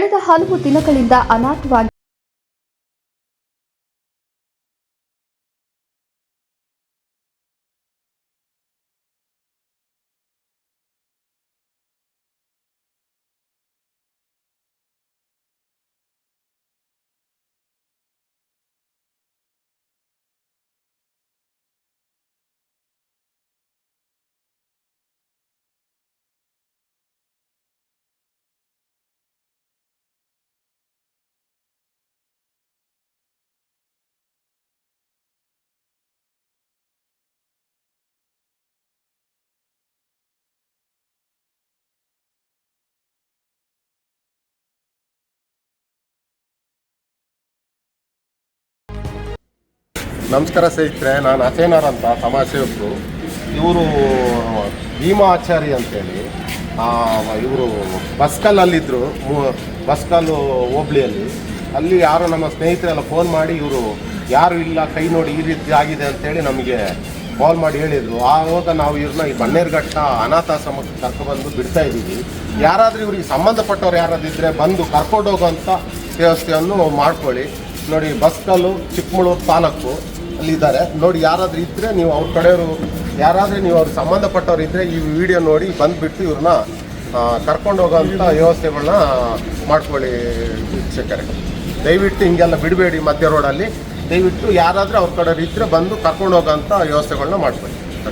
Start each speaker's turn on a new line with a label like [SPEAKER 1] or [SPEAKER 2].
[SPEAKER 1] ಕಳೆದ ಹಲವು ದಿನಗಳಿಂದ ಅನಾಥವಾಗಿ
[SPEAKER 2] ನಮಸ್ಕಾರ ಸ್ನೇಹಿತರೆ, ನಾನು ಅಸೇನಾರ್ ಅಂತ ಸೇವಕರು ಇವರು ಭೀಮಾ ಆಚಾರಿ ಅಂತೇಳಿ ಇವರು ಬಸ್ಕಲ್ಲಲ್ಲಿದ್ದರು ಬಸ್ಕಲ್ಲು ಹೋಬ್ಳಿಯಲ್ಲಿ. ಅಲ್ಲಿ ಯಾರು ನಮ್ಮ ಸ್ನೇಹಿತರೆಲ್ಲ ಫೋನ್ ಮಾಡಿ ಇವರು, ಯಾರು ಇಲ್ಲ, ಕೈ ನೋಡಿ ಈ ರೀತಿ ಆಗಿದೆ ಅಂತೇಳಿ ನಮಗೆ ಕಾಲ್ ಮಾಡಿ ಹೇಳಿದರು. ಆವಾಗ ನಾವು ಇವ್ರನ್ನ ಈ ಬನ್ನೇರುಘಟ್ಟ ಅನಾಥಾಶ್ರಮಕ್ಕೆ ಕರ್ಕೊಬಂದು ಬಿಡ್ತಾ ಇದ್ದೀವಿ. ಯಾರಾದರೂ ಇವ್ರಿಗೆ ಸಂಬಂಧಪಟ್ಟವ್ರು ಯಾರಾದ್ರೂ ಇದ್ದರೆ ಬಂದು ಕರ್ಕೊಂಡೋಗೋ ಅಂಥ ವ್ಯವಸ್ಥೆಯನ್ನು ಮಾಡ್ಕೊಳ್ಳಿ. ನೋಡಿ, ಬಸ್ಕಲ್ಲು, ಚಿಕ್ಕಮಗಳೂರು ತಾಲೂಕು ಅಲ್ಲಿದ್ದಾರೆ ನೋಡಿ, ಯಾರಾದರೂ ಇದ್ದರೆ ನೀವು ಅವ್ರ ಕಡೆಯವರು, ಯಾರಾದರೂ ನೀವು ಅವ್ರಿಗೆ ಸಂಬಂಧಪಟ್ಟವ್ರು ಇದ್ದರೆ ಈ ವಿಡಿಯೋ ನೋಡಿ, ಬಂದುಬಿಟ್ಟು ಇವ್ರನ್ನ ಕರ್ಕೊಂಡು ಹೋಗೋಂಥ ವ್ಯವಸ್ಥೆಗಳನ್ನ ಮಾಡ್ಕೊಳ್ಳಿ ವೀಕ್ಷಕರೇ. ದಯವಿಟ್ಟು ಹಿಂಗೆಲ್ಲ ಬಿಡಬೇಡಿ ಮಧ್ಯ ರೋಡಲ್ಲಿ. ದಯವಿಟ್ಟು ಯಾರಾದರೂ ಅವ್ರ ಕಡೆಯವ್ರು ಇದ್ದರೆ ಬಂದು ಕರ್ಕೊಂಡು ಹೋಗೋಂಥ ವ್ಯವಸ್ಥೆಗಳನ್ನ ಮಾಡ್ಕೊಳ್ಳಿ.